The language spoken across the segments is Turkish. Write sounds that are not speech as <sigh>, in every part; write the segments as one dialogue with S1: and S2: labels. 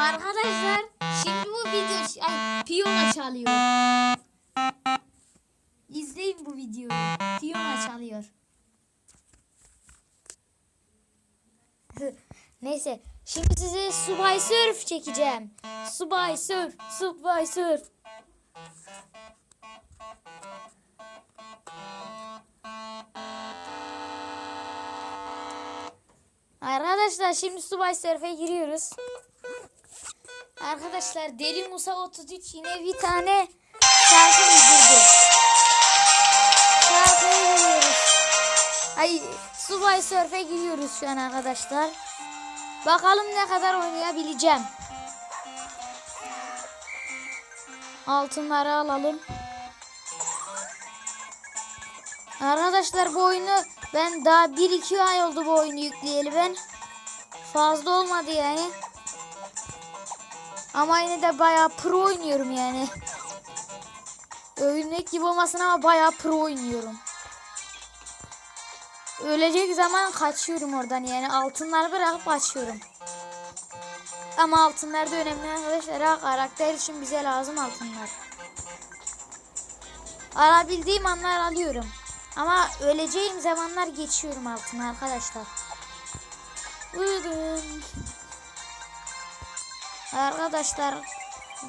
S1: Arkadaşlar şimdi bu video ay piyano çalıyor. İzleyin bu videoyu. Piyano çalıyor. <laughs> Neyse şimdi size Subway Surf çekeceğim. Subway Surf, Subway Surf. Arkadaşlar şimdi Subway Surf'e giriyoruz. Arkadaşlar Deli Musa 33 yine bir tane şarkı uydurdu. Şarkıyı biliyoruz. Ay Subway Surf'e giriyoruz şu an arkadaşlar. Bakalım ne kadar oynayabileceğim. Altınları alalım. Arkadaşlar bu oyunu ben daha 1-2 ay oldu bu oyunu yükleyeli ben. Fazla olmadı yani. Ama yine de bayağı pro oynuyorum yani. Övünmek gibi olmasın ama bayağı pro oynuyorum. Ölecek zaman kaçıyorum oradan yani altınları bırakıp kaçıyorum. Ama altınlar da önemli arkadaşlar. Karakter için bize lazım altınlar. Alabildiğim anlar alıyorum. Ama öleceğim zamanlar geçiyorum altına arkadaşlar. Buyurun. Arkadaşlar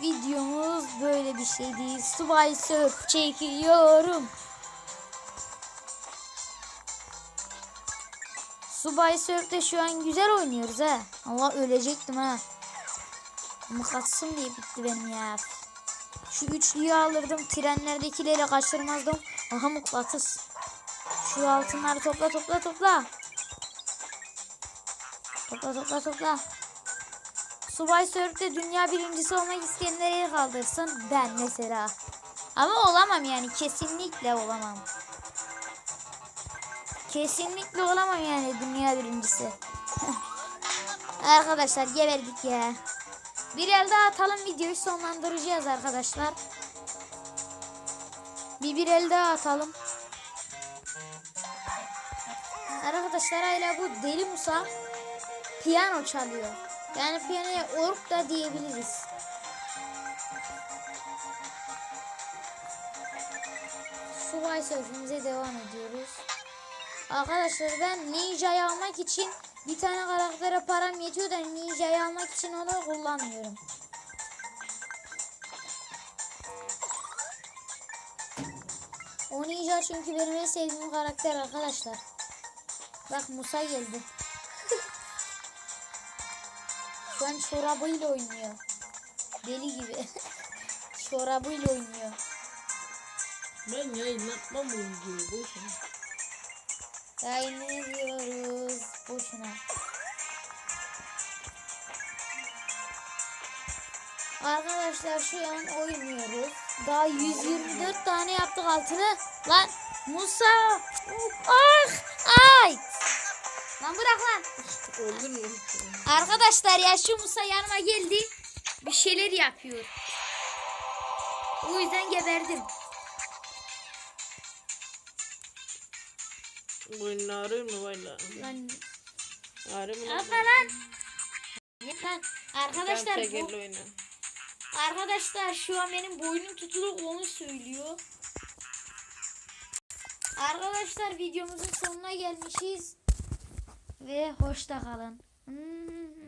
S1: videomuz böyle bir şey değil. Subay Surf çekiyorum. Subay Surf'te şu an güzel oynuyoruz ha. Allah ölecektim ha. Ama kaçsın diye bitti benim ya. Şu üçlüyü alırdım. Trenlerdekileri kaçırmazdım. Aha mıknatıs. Şu altınları topla topla topla. Topla topla topla. Subay Surf'te dünya birincisi olmak isteyenleri el kaldırsın. Ben mesela. Ama olamam yani. Kesinlikle olamam. Kesinlikle olamam yani dünya birincisi. <laughs> arkadaşlar geberdik ya. Bir el daha atalım videoyu sonlandıracağız arkadaşlar. Bir bir el daha atalım. Arkadaşlar hala bu Deli Musa piyano çalıyor. Yani piyanoya ork da diyebiliriz. Subay sözümüze devam ediyoruz. Arkadaşlar ben Ninja'yı almak için bir tane karaktere param yetiyor da Ninja'yı almak için onu kullanmıyorum. O Ninja çünkü benim en sevdiğim karakter arkadaşlar. Bak Musa geldi. Şu an çorabıyla oynuyor. Deli gibi. <laughs> çorabıyla oynuyor.
S2: Ben yayınlatmam bu videoyu boşuna.
S1: Yayınlıyoruz boşuna. Arkadaşlar şu an oynuyoruz. Daha 124 tane yaptık altını. Lan Musa! Ah!
S2: Öldün mü?
S1: Arkadaşlar ya şu Musa yanıma geldi. Bir şeyler yapıyor. O yüzden geberdim.
S2: Boynunu ağrıyor mu valla?
S1: Lan
S2: Ağrıyor mu lan?
S1: yapma lan. Arkadaşlar bu. Arkadaşlar şu an benim boynum tutulur onu söylüyor. Arkadaşlar videomuzun sonuna gelmişiz. Ve hoşça kalın. Hmm.